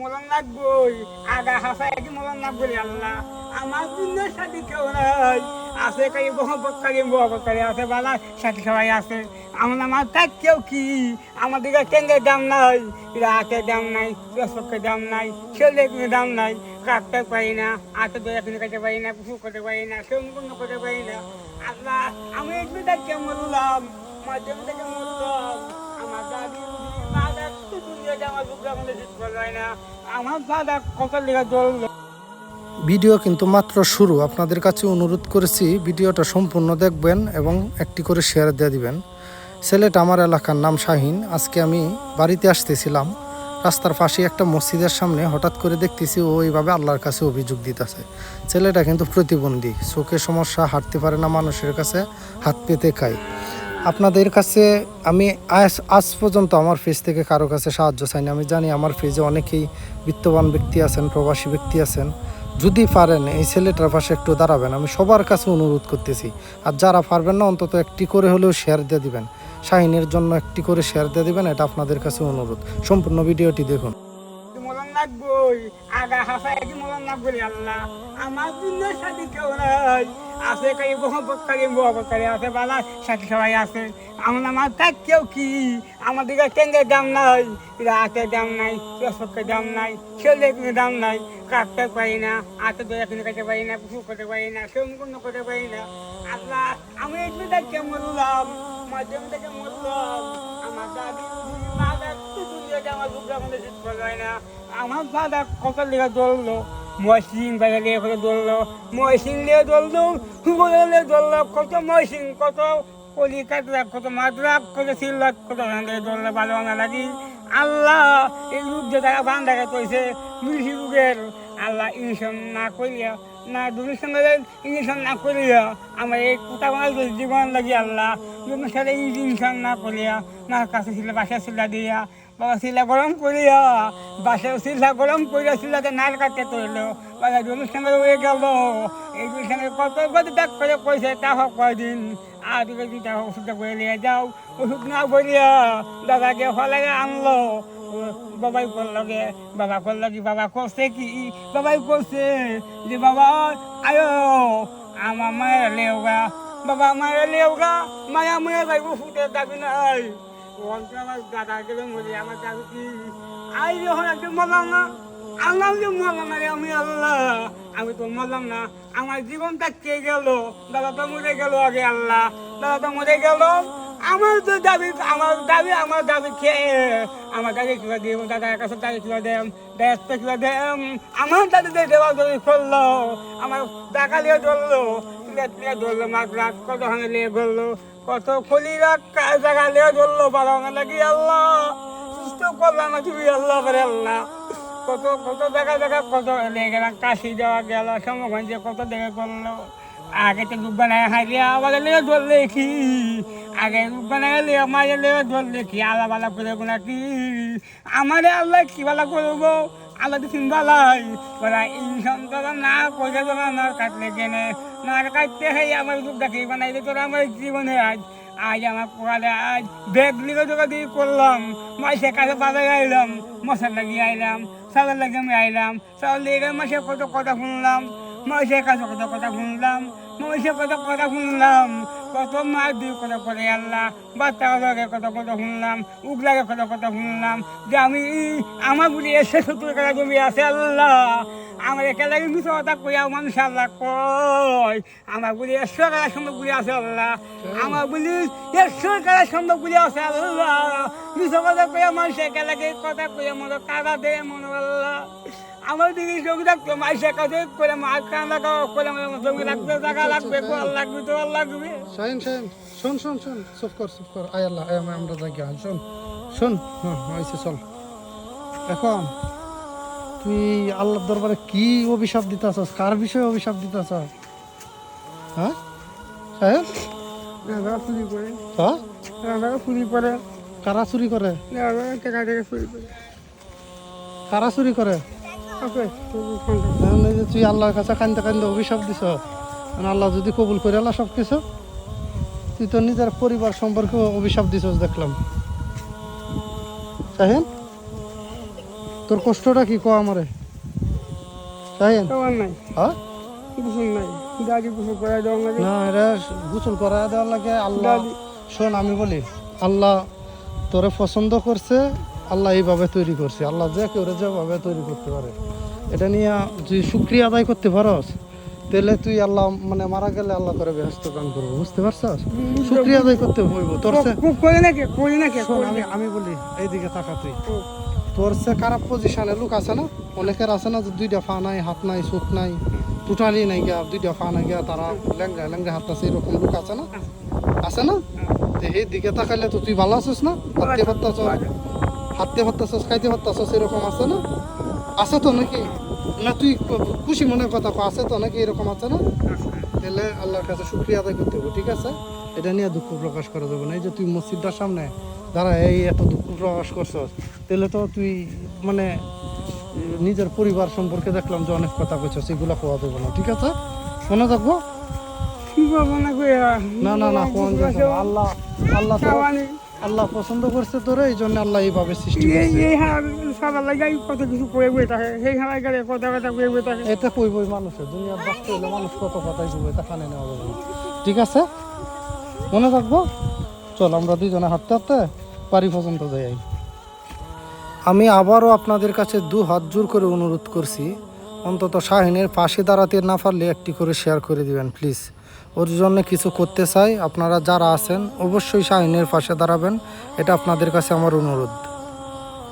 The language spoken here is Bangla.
মরণ লাগবই, আগা মরণ লাগবই, আল্লাহ। আমার সাথে কেউ বালা সাথী আছে। আমার আমার কেউ কি? আমার দিকে কেন্দ্রের দাম নাই রাতের দাম নাই রসপক্ষের দাম নাই, ছেলে কোনো দাম নাই কাটতে পারি না হাতে দয়া কিনে কাটতে না পুষু করতে পারি না কেউ কোনো না। আল্লাহ, আমি একটু দেখে মরলাম মাধ্যমে থেকে মরলাম আমার দাদি ভিডিও কিন্তু মাত্র শুরু। আপনাদের কাছে অনুরোধ করেছি, ভিডিওটা সম্পূর্ণ দেখবেন এবং একটি করে শেয়ার দিয়ে দিবেন। ছেলেটা আমার এলাকার নাম শাহিন। আজকে আমি বাড়িতে আসতেছিলাম। রাস্তার পাশে একটা মসজিদের সামনে হঠাৎ করে দেখতেছি ও এইভাবে আল্লাহর কাছে অভিযোগ দিতেছে। ছেলেটা কিন্তু প্রতিবন্ধী। চোখের সমস্যা, হাঁটতে পারে না মানুষের কাছে, হাত পেতে খায়। আপনাদের কাছে আমি আজ পর্যন্ত আমার ফেজ থেকে কারও কাছে সাহায্য চাইনি। আমি জানি আমার ফেজে অনেকেই বিত্তবান ব্যক্তি আছেন, প্রবাসী ব্যক্তি আছেন। যদি পারেন, এই ছেলেটার পাশে একটু দাঁড়াবেন। আমি সবার কাছে অনুরোধ করতেছি, আর যারা পারবেন না, অন্তত একটি করে হলেও শেয়ার দিয়ে দিবেন। শাহিনের জন্য একটি করে শেয়ার দিয়ে দিবেন, এটা আপনাদের কাছে অনুরোধ। সম্পূর্ণ ভিডিওটি দেখুন। আগা হাসায় কি লাগবই আল্লাহ? আমার দুনিয়ার সাথে কেউ নাই। আছে কাই বহপৎকারী বহপৎকারী আছে বালা সাথী সবাই আছে আমার আমার তার কেউ কি আমার দিকে কেন্দ্রের দাম নাই রাতের দাম নাই রসপক্ষের দাম নাই ছেলে কোনো দাম নাই কাটতে পারি না হাতে দয়া কিনে কাটতে পারি না পুষু করতে পারি না কোনো করতে পারি না আল্লাহ আমি একটু দেখে মরলাম মাধ্যমে থেকে মরলাম আমার দাদি আমার দাদা কত লেগে দৌড়লো বাইরে লিয়ে করে দৌড়লো ময়সিং নিয়ে দৌড়লো নিয়ে দৌড়লো কত ময়সিং কত কলি কাটরা কত মাদ্রাক কত সিল্লাক কত ভাঙে দৌড়লো ভালো লাগি আল্লাহ এই রূপ যে তারা বান্ধাকে কইছে মিশি রূপের, আল্লাহ ইনশন না করিয়া, না দুনির সঙ্গে ইনশন না করিয়া, আমার এই কোথা বানাই জীবন লাগি আল্লাহ। দুনির সাথে ইনশন না করিয়া না কাছে ছিল বাসা ছিল দিয়া বাবা শিলা গরম করিয়া বাসায় শিলা গরম করিয়া শিলাকে নাল কাটতে তৈল বাবা দুনির সঙ্গে হয়ে গেল। এই দুই সঙ্গে কত কত ডাক করে কইছে, তা হোক কয়দিন। আর দুটো ওষুধটা করে নিয়ে যাও, ওষুধ না বলিয়া দাদাকে হলাগে আনলো। বাবাই করল গে, বাবা করল কি, বাবা করছে কি? বাবাই করছে যে, বাবা, আয়ো, আমার মায়ের লেওগা বাবা মায়ের লেওগা মায়া মায়ের যাইব ফুটে দাবি নাই। অন্ত আমার দাদা গেলে মরে আমার দাবি কি আই যখন একদম মরলাম না আল্লাহ যে মরলাম রে আমি আল্লাহ আমি তো মরলাম না আমার জীবনটা কে গেল দাদা তো মরে গেল আগে আল্লাহ দাদা তো মরে গেল আমার তো দাবি আমার দাবি আমার দাবি খেয়ে আমার দাদি কিবা দিব দাদার কাছে দাদি কিবা দেম দেশটা কিবা দেম আমার দাদি দেওয়া দাবি করল আমার টাকা নিয়ে ধরলো নিয়ে কত নিয়ে খলি জায়গা নিয়ে ধরলো করলাম না তুমি আল্লাহ আল্লাহ কত কত কত নিয়ে গেলাম, কাশি গেল কত জায়গা করল। আগে তো রূপ বানায় হারিয়া আবার লেগে ধরলে আগে রূপ বানায় লিয়ে মাঝে লেগে ধরলে কি? আলা বালা করে গোনা কি? আমার আল্লাহ কি বালা করব? আল্লাহ তো চিনবালাই ওরা ইনসান না, পয়সা তোরা না কাটলে কেনে না কাটতে হয়, আমার রূপ দেখি বানাইলে তোরা আমার জীবনে আজ আজ আমার পোকালে আজ। ব্যাগ লিগে জোগা দিয়ে করলাম, মাসে কাছে বাজারে আইলাম, মশার লাগিয়ে আইলাম সালের লাগে আমি আইলাম সাল দিয়ে মাসে কত কথা শুনলাম মহিষের কাছে কত কথা শুনলাম মহিষের কত কথা শুনলাম, কত মাছ দিয়ে কত করে আল্লাহ বাচ্চা লাগে কত কথা শুনলাম, উগলাকে কত কথা শুনলাম, যে আমি, আমার বুড়ি এসে সত্তর টাকা জমি আছে আল্লাহ। আমার একেলা মিশো কথা কইয়া মানুষ আল্লাহ কয়। আমার বুড়ি একশো টাকার সঙ্গে বুড়ি আছে আল্লাহ। আমার বুড়ি একশো টাকার সঙ্গে বুড়ি আছে আল্লাহ। মিশো কথা মানুষ একেলাকে কথা কইয়া মনে কাদা দে মনে আল্লাহ। আমার দিদি জমি রাখতো মাইসে কাছে করে মা কান্দা খাওয়া করে আমার জমি রাখতে টাকা লাগবে গোয়াল লাগবে তো লাগবে। শাহিন শাহিন, শোন শোন শোন, চুপ কর চুপ কর। আয় আল্লাহ, আয় আমরা গিয়া শোন শোন হ্যাঁ আইসে চল। এখন তুই আল্লাহর দরবারে কি অভিশাপ দিতেছস? কার বিষয়ে অভিশাপ দিতেছ হ্যাঁ? সাহেব দাদা চুরি করে। হ্যাঁ? দাদা চুরি করে। কারা চুরি করে? দাদা টাকা থেকে চুরি করে। কারা চুরি করে? ওকে এখন এই যে তুই আল্লাহর কাছে কান্দতে কান্দতে অভিশাপ দিছ মানে আল্লাহ যদি কবুল করে আল্লাহ সব কিছু তুই তো নিজের পরিবার সম্পর্কে অভিশাপ দিছস দেখলাম। শাহিন তোর কষ্টটা কি কো আমারে? শাহিন তোমার নাই। হ্যাঁ? গোসল নাই। দাদি গোসল করে দেওয়া লাগে না এটা গোসল করা দেওয়ার লাগে। আল্লাহ শোন আমি বলি আল্লাহ তোরে পছন্দ করছে আল্লাহ এইভাবে তৈরি করছে। আল্লাহ যে কেউ যেভাবে তৈরি করতে পারে। এটা নিয়ে তুই শুক্রিয়া আদায় করতে পারস তাহলে তুই আল্লাহ মানে মারা গেলে আল্লাহ করে ব্যস্ত কাম করব। বুঝতে পারছস? শুক্রিয়া আদায় করতে হইব। তোর আমি আমি বলি এইদিকে তাকা তুই। তোর সে খারাপ পজিশনে লোক আছে না? অনেকের আছে না যে দুইটা ফা নাই, হাত নাই, চোখ নাই টোটালি নাই গিয়া, দুইটা ফা নাই গিয়া তারা ল্যাংরা ল্যাংরা হাত আছে এরকম লোক আছে না? আছে না? তো এই দিকে তাকাইলে তো তুই ভালো আছিস না? হাতে পারতাছ হাতে পারতাছস, খাইতে পারতাছস, এরকম আছে না? আছে তো নাকি? না, তুই খুশি মনে কথা আছে তো নাকি এরকম আছে না? তাহলে আল্লাহর কাছে শুক্রিয়া আদায় করতে হবে, ঠিক আছে? এটা নিয়ে দুঃখ প্রকাশ করা যাবে না। এই যে তুই মসজিদটার সামনে দাঁড়া এই এত দুঃখ প্রকাশ করছস তাহলে তো তুই মানে নিজের পরিবার সম্পর্কে দেখলাম যে অনেক কথা কইছস এগুলো কোয়া দেবো না ঠিক আছে? মনে থাকব? না না না আল্লাহ আল্লাহ আল্লাহ পছন্দ করছে তোরে এই জন্য আল্লাহ এইভাবে সৃষ্টি কত কিছু বই কথা কথা করে বই থাকে। এটা মানুষের? দুনিয়ার বাঁচতে হলে মানুষ কত কথাই কইবে এটা কানে নেওয়া যাবে ঠিক আছে? মনে থাকব? চল আমরা দুইজনে হাঁটতে হাঁটতে বাড়ি পর্যন্ত দেয় আমি আবারও আপনাদের কাছে দু হাত জোর করে অনুরোধ করছি, অন্তত শাহিনের পাশে দাঁড়াতে না পারলে একটি করে শেয়ার করে দিবেন প্লিজ ওর জন্য কিছু করতে চাই, আপনারা যারা আছেন, অবশ্যই শাহিনের পাশে দাঁড়াবেন, এটা আপনাদের কাছে আমার অনুরোধ।